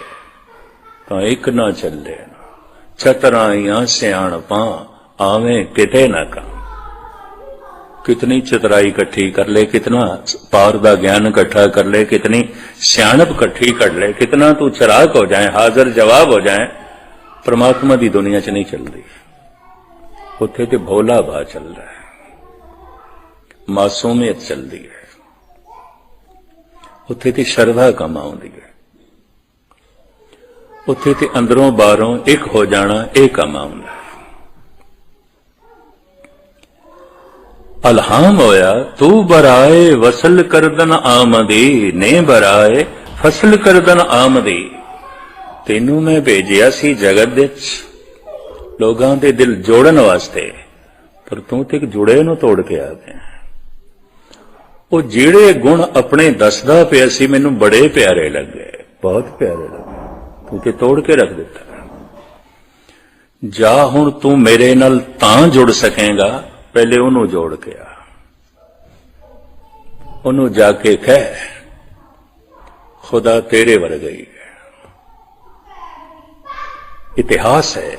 ਤਾਂ ਇੱਕ ਨਾ ਚੱਲੇ ਚਤਰਾਈਆਂ ਸਿਆਣਪਾਂ ਆਵੇਂ ਕਿਤੇ ਨਾ ਕਾ कितनी चतुराई इकट्ठी कर ले कितना पार का ज्ञान इकट्ठा कर ले कितनी सियाणप इकट्ठी कर ले कितना तू चराक हो जाए हाजिर जवाब हो जाए परमात्मा की दुनिया च नहीं चल रही उत्थे ते भोला भा चल रहा है मासूमियत चल रही है ਉੱਥੇ ਤੇ ਸ਼ਰਧਾ ਕੰਮ ਆਉਂਦੀ ਹੈ। ਉੱਥੇ ਤੇ ਅੰਦਰੋਂ ਬਾਹਰੋਂ ਇੱਕ ਹੋ ਜਾਣਾ, ਇਹ ਕੰਮ ਆਉਂਦਾ ਹੈ। ਅਲਹਾਮ ਹੋਇਆ, ਤੂੰ ਬਰਾਏ ਵਸਲ ਕਰਦਨ ਆਮਦੀ, ਨੇ ਬਰਾਏ ਫਸਲ ਕਰਦਨ ਆਮਦੀ। ਤੈਨੂੰ ਮੈਂ ਭੇਜਿਆ ਸੀ ਜਗਤ ਵਿੱਚ, ਲੋਕਾਂ ਦੇ ਦਿਲ ਜੋੜਨ ਵਾਸਤੇ, ਪਰ ਤੂੰ ਤੇ ਇੱਕ ਜੁੜੇ ਨੂੰ ਤੋੜ ਕੇ ਆ ਗਿਆ। ਉਹ ਜਿਹੜੇ ਗੁਣ ਆਪਣੇ ਦੱਸਦਾ ਪਿਆ ਸੀ ਮੈਨੂੰ ਬੜੇ ਪਿਆਰੇ ਲੱਗੇ। ਬਹੁਤ ਪਿਆਰੇ ਲੱਗੇ। ਤੂੰ ਤੇ ਤੋੜ ਕੇ ਰੱਖ ਦਿੱਤਾ? ਜਾ ਹੁਣ ਤੂੰ ਮੇਰੇ ਨਾਲ ਤਾਂ ਜੁੜ ਸਕੇਗਾ ਪਹਿਲੇ ਉਹਨੂੰ ਜੋੜ ਕੇ ਆ। ਉਹਨੂੰ ਜਾ ਕੇ ਕਹਿ ਖੁਦਾ ਤੇਰੇ ਵਰਗਾ ਹੀ ਹੈ। ਇਤਿਹਾਸ ਹੈ।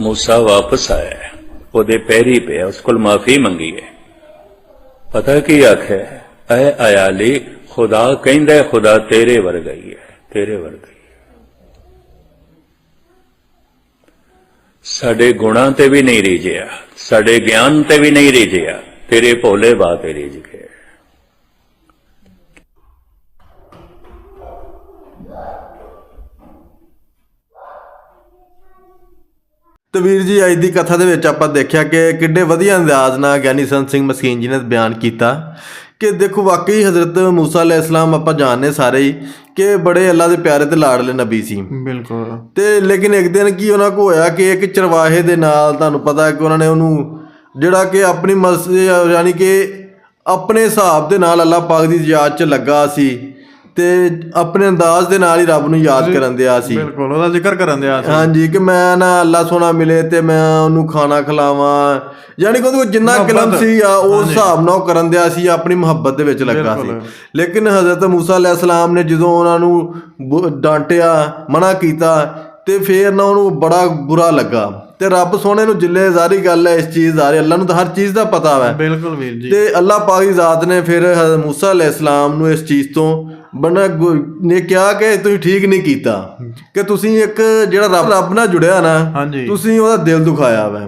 ਮੂਸਾ ਵਾਪਸ ਆਇਆ। ਉਹਦੇ ਪੈਰੀ ਪਿਆ ਉਸ ਕੋਲ ਮਾਫੀ ਮੰਗੀ ਹੈ। ਪਤਾ ਕੀ ਆਖਿਆ ਐ ਆਇਆਲੀ ਖੁਦਾ ਕਹਿੰਦਾ ਖੁਦਾ ਤੇਰੇ ਵਰਗਾ ਹੀ ਹੈ, ਤੇਰੇ ਵਰਗਾ ਹੀ ਸਾਡੇ ਗੁਣਾਂ ਤੇ ਵੀ ਨਹੀਂ ਰੀਝਿਆ ਸਾਡੇ ਗਿਆਨ ਤੇ ਵੀ ਨਹੀਂ ਰੀਝਿਆ ਤੇਰੇ ਭੋਲੇ ਬਾ ਤੇ ਰੀਝ ਤੇ ਵੀਰ ਜੀ ਅੱਜ ਦੀ ਕਥਾ ਦੇ ਵਿੱਚ ਆਪਾਂ ਦੇਖਿਆ ਕਿ ਕਿੱਡੇ ਵਧੀਆ ਅੰਦਾਜ਼ ਨਾਲ ਗਿਆਨੀ ਸੰਤ ਸਿੰਘ ਮਸਕੀਨ ਜੀ ਨੇ ਬਿਆਨ ਕੀਤਾ ਕਿ ਦੇਖੋ ਵਾਕਈ ਹਜ਼ਰਤ ਮੂਸਾ ਅਲੈਹਿਸਲਾਮ ਆਪਾਂ ਜਾਣਦੇ ਸਾਰੇ ਹੀ ਕਿ ਬੜੇ ਅੱਲਾ ਦੇ ਪਿਆਰੇ ਤੇ ਲਾਡਲੇ ਨਬੀ ਸੀ। ਬਿਲਕੁਲ। ਤੇ ਲੇਕਿਨ ਇੱਕ ਦਿਨ ਕੀ ਉਹਨਾਂ ਕੋ ਹੋਇਆ ਕਿ ਇੱਕ ਚਰਵਾਹੇ ਦੇ ਨਾਲ ਤੁਹਾਨੂੰ ਪਤਾ ਹੈ ਕਿ ਉਹਨਾਂ ਨੇ ਉਹਨੂੰ ਜਿਹੜਾ ਕਿ ਆਪਣੀ ਮਸਜਿਦ ਯਾਨੀ ਕਿ ਆਪਣੇ ਹਿਸਾਬ ਦੇ ਨਾਲ ਅੱਲਾਹ ਪਾਕ ਦੀ ਯਾਦ 'ਚ ਲੱਗਾ ਸੀ। ਤੇ ਆਪਣੇ ਅੰਦਾਜ਼ ਦੇ ਨਾਲ ਹੀ ਰੱਬ ਨੂੰ ਯਾਦ ਕਰਨ ਦਿਆ ਸੀ। ਬਿਲਕੁਲ ਉਹਦਾ ਜ਼ਿਕਰ ਕਰਨ ਦਿਆ ਸੀ। ਹਾਂਜੀ ਕਿ ਮੈਂ ਨਾ ਅੱਲਾ ਸੋਨਾ ਮਿਲੇ ਤੇ ਮੈਂ ਉਹਨੂੰ ਖਾਣਾ ਖਿਲਾਵਾਂ। ਯਾਨੀ ਕਿ ਉਹਦੇ ਜਿੰਨਾ ਕਲਮ ਸੀ ਆ ਉਸ ਹਿਸਾਬ ਨਾਲ ਉਹ ਕਰਨ ਦਿਆ ਸੀ ਆਪਣੀ ਮੁਹੱਬਤ ਦੇ ਵਿੱਚ ਲੱਗਾ ਸੀ। ਲੇਕਿਨ ਹਜ਼ਰਤ ਮੂਸਾ ਅਲੈਹਿਸਲਾਮ ਨੇ ਜਦੋਂ ਉਹਨਾਂ ਨੂੰ ਡਾਂਟਿਆ ਮਨਾ ਕੀਤਾ ਤੇ ਫੇਰ ਨਾ ਉਹਨੂੰ ਬੜਾ ਬੁਰਾ ਲੱਗਾ। ਤੇ ਰੱਬ ਸੋਹਣੇ ਨੂੰ ਜਿੱਲੇ ਜ਼ਾਰੀ ਗੱਲ ਹੈ ਇਸ ਚੀਜ਼ ਦਾ ਅੱਲਾ ਨੂੰ ਤਾਂ ਹਰ ਚੀਜ਼ ਦਾ ਪਤਾ ਹੈ ਬਿਲਕੁਲ ਵੀਰ ਜੀ। ਤੇ ਅੱਲਾਹ ਪਾਕ ਦੀ ਜ਼ਾਤ ਨੇ ਫਿਰ ਹਜ਼ਰਤ ਮੂਸਾ ਅਲੈਹਿਸਲਾਮ ਨੂੰ ਇਸ ਚੀਜ਼ ਤੋਂ ਬਣਾ ਨੇ ਕਿਹਾ ਕਿ ਤੁਸੀਂ ਠੀਕ ਨਹੀਂ ਕੀਤਾ। ਕਿ ਤੁਸੀਂ ਇੱਕ ਜਿਹੜਾ ਰੱਬ ਰੱਬ ਨਾਲ ਜੁੜਿਆ ਨਾ। ਤੁਸੀਂ ਉਹਦਾ ਦਿਲ ਦੁਖਾਇਆ ਵੈ।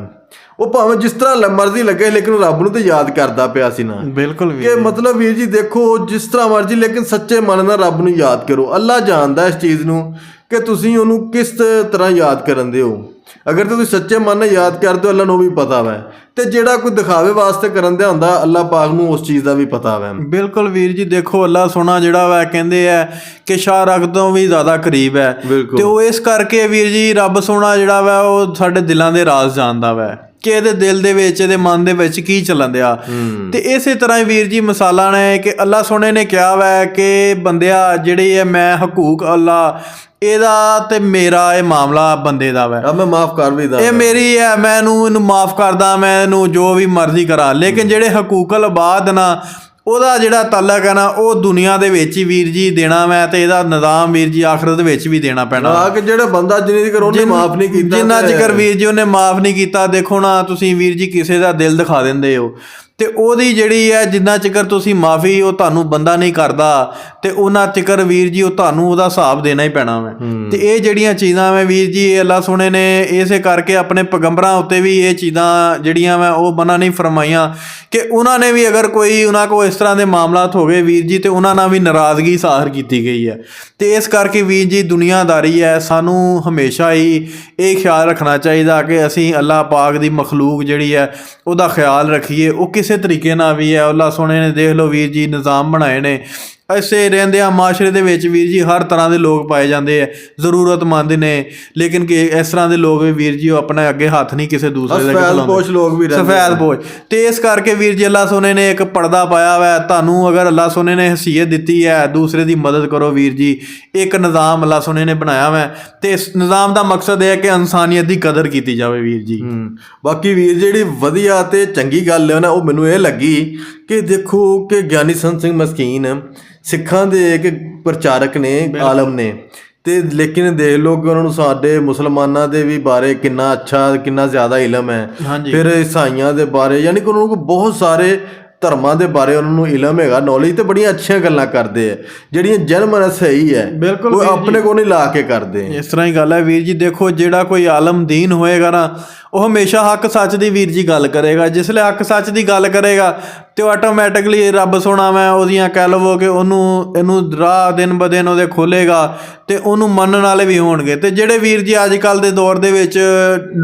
ਉਹ ਭਾਵੇਂ ਜਿਸ ਤਰ੍ਹਾਂ ਮਰਜ਼ੀ ਲੱਗੇ ਲੇਕਿਨ ਰੱਬ ਨੂੰ ਤੇ ਯਾਦ ਕਰਦਾ ਪਿਆ ਸੀ ਨਾ। ਬਿਲਕੁਲ ਵੀਰ ਕਿ ਮਤਲਬ ਵੀਰ ਜੀ ਦੇਖੋ ਜਿਸ ਤਰ੍ਹਾਂ ਮਰਜ਼ੀ ਲੇਕਿਨ ਸੱਚੇ ਮਨ ਨਾਲ ਰੱਬ ਨੂੰ ਯਾਦ ਕਰੋ। ਅੱਲਾ ਜਾਣਦਾ ਇਸ ਚੀਜ਼ ਨੂੰ ਕਿ ਤੁਸੀਂ ਉਹਨੂੰ ਕਿਸ ਤਰ੍ਹਾਂ ਯਾਦ ਕਰਨ ਦੇ ਹੋ? ਅਗਰ ਤੁਸੀਂ ਸੱਚੇ ਮਨ ਨਾਲ ਯਾਦ ਕਰਦੇ ਹੋ ਅੱਲਾ ਨੂੰ ਵੀ ਪਤਾ ਵੈ। ਤੇ ਜਿਹੜਾ ਕੋਈ ਦਿਖਾਵੇ ਵਾਸਤੇ ਕਰਨ ਦਿਆ ਹੁੰਦਾ ਅੱਲਾ ਪਾਕ ਨੂੰ ਉਸ ਚੀਜ਼ ਦਾ ਵੀ ਪਤਾ ਵੈ। ਬਿਲਕੁਲ ਵੀਰ ਜੀ ਦੇਖੋ ਅੱਲਾ ਸੋਨਾ ਜਿਹੜਾ ਵਾ ਕਹਿੰਦੇ ਆ ਕਿ ਸ਼ਾਹ ਰਗ ਤੋਂ ਵੀ ਜ਼ਿਆਦਾ ਕਰੀਬ ਹੈ। ਤੇ ਉਹ ਇਸ ਕਰਕੇ ਵੀਰ ਜੀ ਰੱਬ ਸੋਨਾ ਜਿਹੜਾ ਵਾ ਉਹ ਸਾਡੇ ਦਿਲਾਂ ਦੇ ਰਾਜ਼ ਜਾਣਦਾ ਵਾ। ਕਿ ਇਹਦੇ ਦਿਲ ਦੇ ਵਿੱਚ ਇਹਦੇ ਮਨ ਦੇ ਵਿੱਚ ਕੀ ਚੱਲਣ ਦਿਆ? ਤੇ ਇਸੇ ਤਰ੍ਹਾਂ ਹੀ ਵੀਰ ਜੀ ਮਿਸਾਲਾਂ ਨੇ ਕਿ ਅੱਲਾ ਸੋਨੇ ਨੇ ਕਿਹਾ ਵਾ ਕਿ ਬੰਦਿਆ ਜਿਹੜੇ ਹੈ ਮੈਂ ਹਕੂਕ ਅੱਲਾ ਇਹਦਾ ਤੇ ਮੇਰਾ ਇਹ ਮਾਮਲਾ ਬੰਦੇ ਦਾ ਵਾ। ਮੈਂ ਮਾਫ ਕਰ ਵੀ ਦਾਂ ਇਹ ਮੇਰੀ ਹੈ ਮੈਂ ਇਹਨੂੰ ਇਹਨੂੰ ਮਾਫ ਕਰਦਾ ਮੈਂ ਇਹਨੂੰ ਜੋ ਵੀ ਮਰਜ਼ੀ ਕਰਾਂ। ਲੇਕਿਨ ਜਿਹੜੇ ਹਕੂਕਲ ਬਾਦ ਨਾ ਉਹਦਾ ਜਿਹੜਾ ਤਾਲਕ ਹੈ ਨਾ ਉਹ ਦੁਨੀਆ ਦੇ ਵਿੱਚ ਹੀ ਵੀਰ ਜੀ ਦੇਣਾ ਮੈਂ ਤੇ ਇਹਦਾ ਨਿਜ਼ਾਮ ਵੀਰ ਜੀ ਆਖਰਤ ਵਿੱਚ ਵੀ ਦੇਣਾ ਪੈਣਾ। ਆ ਕਿ ਜਿਹੜਾ ਬੰਦਾ ਜਿੰਨੀ ਕਰ ਉਹਨੇ ਮਾਫ ਨਹੀਂ ਕੀਤਾ ਜਿੰਨਾ ਜ਼ਿਕਰ ਵੀਰ ਜੀ ਉਹਨੇ ਮਾਫ ਨਹੀਂ ਕੀਤਾ ਦੇਖੋ ਨਾ ਤੁਸੀਂ ਵੀਰ ਜੀ ਕਿਸੇ ਦਾ ਦਿਲ ਦਿਖਾ ਦਿੰਦੇ ਹੋ। ਤੇ ਉਹਦੀ ਜਿਹੜੀ ਹੈ ਜਿੰਨਾ ਚਿਕਰ ਤੁਸੀਂ ਮਾਫੀ ਉਹ ਤੁਹਾਨੂੰ ਬੰਦਾ ਨਹੀਂ ਕਰਦਾ ਤੇ ਉਹਨਾਂ ਚਿਕਰ ਵੀਰ ਜੀ ਉਹ ਤੁਹਾਨੂੰ ਉਹਦਾ ਹਿਸਾਬ ਦੇਣਾ ਹੀ ਪੈਣਾ ਵਾ। ਤੇ ਇਹ ਜਿਹੜੀਆਂ ਚੀਜ਼ਾਂ ਮੈਂ ਵੀਰ ਜੀ ਇਹ ਅੱਲਾ ਸੋਹਣੇ ਨੇ ਇਸੇ ਕਰਕੇ ਆਪਣੇ ਪੈਗੰਬਰਾਂ ਉੱਤੇ ਵੀ ਇਹ ਚੀਜ਼ਾਂ ਜਿਹੜੀਆਂ ਮੈਂ ਉਹ ਬਣਾ ਨਹੀਂ ਫਰਮਾਈਆਂ ਕਿ ਉਹਨਾਂ ਨੇ ਵੀ ਅਗਰ ਕੋਈ ਉਹਨਾਂ ਕੋ ਇਸ ਤਰ੍ਹਾਂ ਦੇ ਮਾਮਲਾਤ ਹੋ ਗਏ ਵੀਰ ਜੀ ਤੇ ਉਹਨਾਂ ਨਾਲ ਵੀ ਨਾਰਾਜ਼ਗੀ ਜ਼ਾਹਰ ਕੀਤੀ ਗਈ ਹੈ। ਤੇ ਇਸ ਕਰਕੇ ਵੀਰ ਜੀ ਦੁਨੀਆਦਾਰੀ ਹੈ ਸਾਨੂੰ ਹਮੇਸ਼ਾ ਹੀ ਇਹ ਖਿਆਲ ਰੱਖਣਾ ਚਾਹੀਦਾ ਕਿ ਅਸੀਂ ਅੱਲਾਹ ਪਾਕ ਦੀ ਮਖਲੂਕ ਜਿਹੜੀ ਹੈ ਉਹਦਾ ਖਿਆਲ ਰੱਖੀਏ ਉਹ ਕਿਸੇ ਤਰੀਕੇ ਨਾਲ ਵੀ ਹੈ ਅੱਲਾਹ ਸੋਹਣੇ ਨੇ, ਦੇਖ ਲਓ ਵੀਰ ਜੀ, ਨਿਜ਼ਾਮ ਬਣਾਏ ਨੇ। ਐਸੇ ਰਹਿੰਦੇ ਆ ਮਾਸ਼ਰੇ ਦੇ ਵਿੱਚ ਵੀਰ ਜੀ ਹਰ ਤਰ੍ਹਾਂ ਦੇ ਲੋਕ ਪਾਏ ਜਾਂਦੇ ਆ ਜ਼ਰੂਰਤਮੰਦ ਨੇ। ਲੇਕਿਨ ਕਿ ਇਸ ਤਰ੍ਹਾਂ ਦੇ ਲੋਕ ਵੀ ਵੀਰ ਜੀ ਉਹ ਆਪਣਾ ਅੱਗੇ ਹੱਥ ਨਹੀਂ ਕਿਸੇ ਦੂਸਰੇ ਦੇ ਸਫੈਦ ਪੋਸ਼ ਲੋਕ ਵੀ ਰਹਿੰਦੇ ਸਫੈਦ ਬੋਝ ਤੇ ਇਸ ਕਰਕੇ ਵੀਰ ਜੀ ਅੱਲਾਹ ਸੋਨੇ ਨੇ ਇੱਕ ਪਰਦਾ ਪਾਇਆ ਹੋਇਆ। ਤੁਹਾਨੂੰ ਅਗਰ ਅੱਲਾਹ ਸੋਨੇ ਨੇ ਹਸੀਅਤ ਦਿੱਤੀ ਹੈ ਦੂਸਰੇ ਦੀ ਮਦਦ ਕਰੋ ਵੀਰ ਜੀ। ਇੱਕ ਨਿਜ਼ਾਮ ਅੱਲਾਹ ਸੋਨੇ ਨੇ ਬਣਾਇਆ ਹੋਇਆ ਤੇ ਇਸ ਨਿਜ਼ਾਮ ਦਾ ਮਕਸਦ ਇਹ ਹੈ ਕਿ ਇਨਸਾਨੀਅਤ ਦੀ ਕਦਰ ਕੀਤੀ ਜਾਵੇ ਵੀਰ ਜੀ। ਬਾਕੀ ਵੀਰ ਜਿਹੜੀ ਵਧੀਆ ਤੇ ਚੰਗੀ ਗੱਲ ਹੈ ਨਾ ਉਹ ਮੈਨੂੰ ਇਹ ਲੱਗੀ ਕਿ ਦੇਖੋ ਕਿ ਗਿਆਨੀ ਸੰਤ ਸਿੰਘ ਮਸਕੀਨ ਸਿੱਖਾਂ ਦੇ ਇੱਕ ਪ੍ਰਚਾਰਕ ਨੇ ਆਲਮ ਨੇ। ਤੇ ਲੇਕਿਨ ਦੇਖ ਲਓ ਕਿ ਉਹਨਾਂ ਨੂੰ ਸਾਡੇ ਮੁਸਲਮਾਨਾਂ ਦੇ ਵੀ ਬਾਰੇ ਕਿੰਨਾ ਅੱਛਾ ਕਿੰਨਾ ਜ਼ਿਆਦਾ ਇਲਮ ਹੈ। ਫਿਰ ਈਸਾਈਆਂ ਦੇ ਬਾਰੇ ਯਾਨੀ ਕਿ ਉਹਨਾਂ ਨੂੰ ਬਹੁਤ ਸਾਰੇ ਧਰਮਾਂ ਦੇ ਬਾਰੇ ਉਹਨਾਂ ਨੂੰ ਇਲਮ ਹੈਗਾ ਨੌਲੇਜ ਤੇ ਬੜੀਆਂ ਅੱਛੀਆਂ ਗੱਲਾਂ ਕਰਦੇ ਆ। ਜਿਹੜੀਆਂ ਜਨਮਨ ਸਹੀ ਹੈ ਉਹ ਆਪਣੇ ਕੋਲ ਨਹੀਂ ਲਾ ਕੇ ਕਰਦੇ। ਇਸ ਤਰ੍ਹਾਂ ਹੀ ਗੱਲ ਹੈ ਵੀਰ ਜੀ ਦੇਖੋ ਜਿਹੜਾ ਕੋਈ ਆਲਮ ਦੀਨ ਹੋਏਗਾ ਨਾ ਉਹ ਹਮੇਸ਼ਾ ਹੱਕ ਸੱਚ ਦੀ ਵੀਰ ਜੀ ਗੱਲ ਕਰੇਗਾ। ਜਿਸ ਲਈ ਹੱਕ ਸੱਚ ਦੀ ਗੱਲ ਕਰੇਗਾ ਤੇ ਉਹ ਆਟੋਮੈਟਿਕਲੀ ਰੱਬ ਸੋਣਾ ਮੈਂ ਉਹਦੀਆਂ ਕਹਿ ਲਵੋ ਕਿ ਉਹਨੂੰ ਇਹਨੂੰ ਰਾਹ ਦਿਨ ਬ ਦਿਨ ਉਹਦੇ ਖੋਲੇਗਾ ਤੇ ਉਹਨੂੰ ਮੰਨਣ ਵਾਲੇ ਵੀ ਹੋਣਗੇ। ਤੇ ਜਿਹੜੇ ਵੀਰ ਜੀ ਅੱਜ ਕੱਲ ਦੇ ਦੌਰ ਦੇ ਵਿੱਚ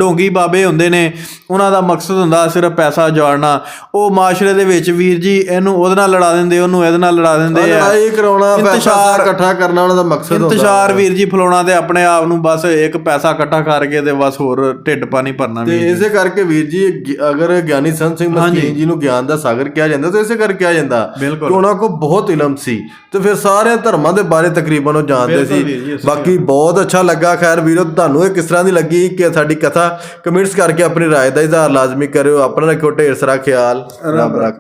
ਢੋਂਗੀ ਬਾਬੇ ਹੁੰਦੇ ਨੇ ਉਹਨਾਂ ਦਾ ਮਕਸਦ ਹੁੰਦਾ ਸਿਰਫ ਪੈਸਾ ਜੋੜਨਾ ਉਹ ਮਾਸ਼ਰੇ ਦੇ ਵਿੱਚ ਵੀਰ ਜੀ ਇਹਨੂੰ ਉਹਦੇ ਨਾਲ ਲੜਾ ਦਿੰਦੇ ਉਹਨੂੰ ਇਹਦੇ ਨਾਲ ਲੜਾ ਦਿੰਦੇ ਆ। ਲੜਾਈ ਕਰਾਉਣਾ ਪੈਸਾ ਇਕੱਠਾ ਕਰਨਾ ਉਹਨਾਂ ਦਾ ਮਕਸਦ ਹੁੰਦਾ। ਇੰਤਸ਼ਾਰ ਵੀਰ ਜੀ ਫਲਾਉਣਾ ਤੇ ਆਪਣੇ ਆਪ ਨੂੰ ਬਸ ਇੱਕ ਪੈਸਾ ਇਕੱਠਾ ਕਰਕੇ ਤੇ ਬਸ ਹੋਰ ਢਿੱਡ ਪਾਣੀ ਭਰਨਾ। ਤੇ ਵੀ ਇਸੇ ਕਰਕੇ ਵੀਰ ਜੀ ਗਿ- ਅਗਰ ਗਿਆਨੀ ਸੰਤ ਸਿੰਘ ਮਸਕੀਨ ਜੀ ਨੂੰ ਗਿਆਨ ਦਾ ਸਾਗਰ ਕਿਹਾ ਜਾਂਦਾ ਤਾਂ ਇਸੇ ਕਰਕੇ ਕਿਹਾ ਜਾਂਦਾ ਬਿਲਕੁਲ। ਕਿ ਉਹਨਾਂ ਕੋਲ ਬਹੁਤ ਇਲਮ ਸੀ ਤੇ ਫਿਰ ਸਾਰੇ ਧਰਮਾਂ ਦੇ ਬਾਰੇ ਤਕਰੀਬਨ ਉਹ ਜਾਣਦੇ ਬਿਲਕੁਲ ਵੀਰ ਜੀ, ਸੀ ਇਸੇ ਬਾਕੀ ਬਹੁਤ ਅੱਛਾ ਲੱਗਾ ਖੈਰ ਵੀਰੋ ਤੁਹਾਨੂੰ ਇਹ ਕਿਸ ਤਰ੍ਹਾਂ ਦੀ ਲੱਗੀ ਕਿ ਸਾਡੀ ਕਥਾ ਕਮੈਂਟਸ ਕਰਕੇ ਆਪਣੀ رائے ਦਾ ਇਜ਼ਹਾਰ ਲਾਜ਼ਮੀ ਕਰਿਓ ਆਪਣਾ ਰੱਖਿਓ ਢੇਰ ਸਾਰਾ ਖਿਆਲ ਰੱਬ ਰੱਖ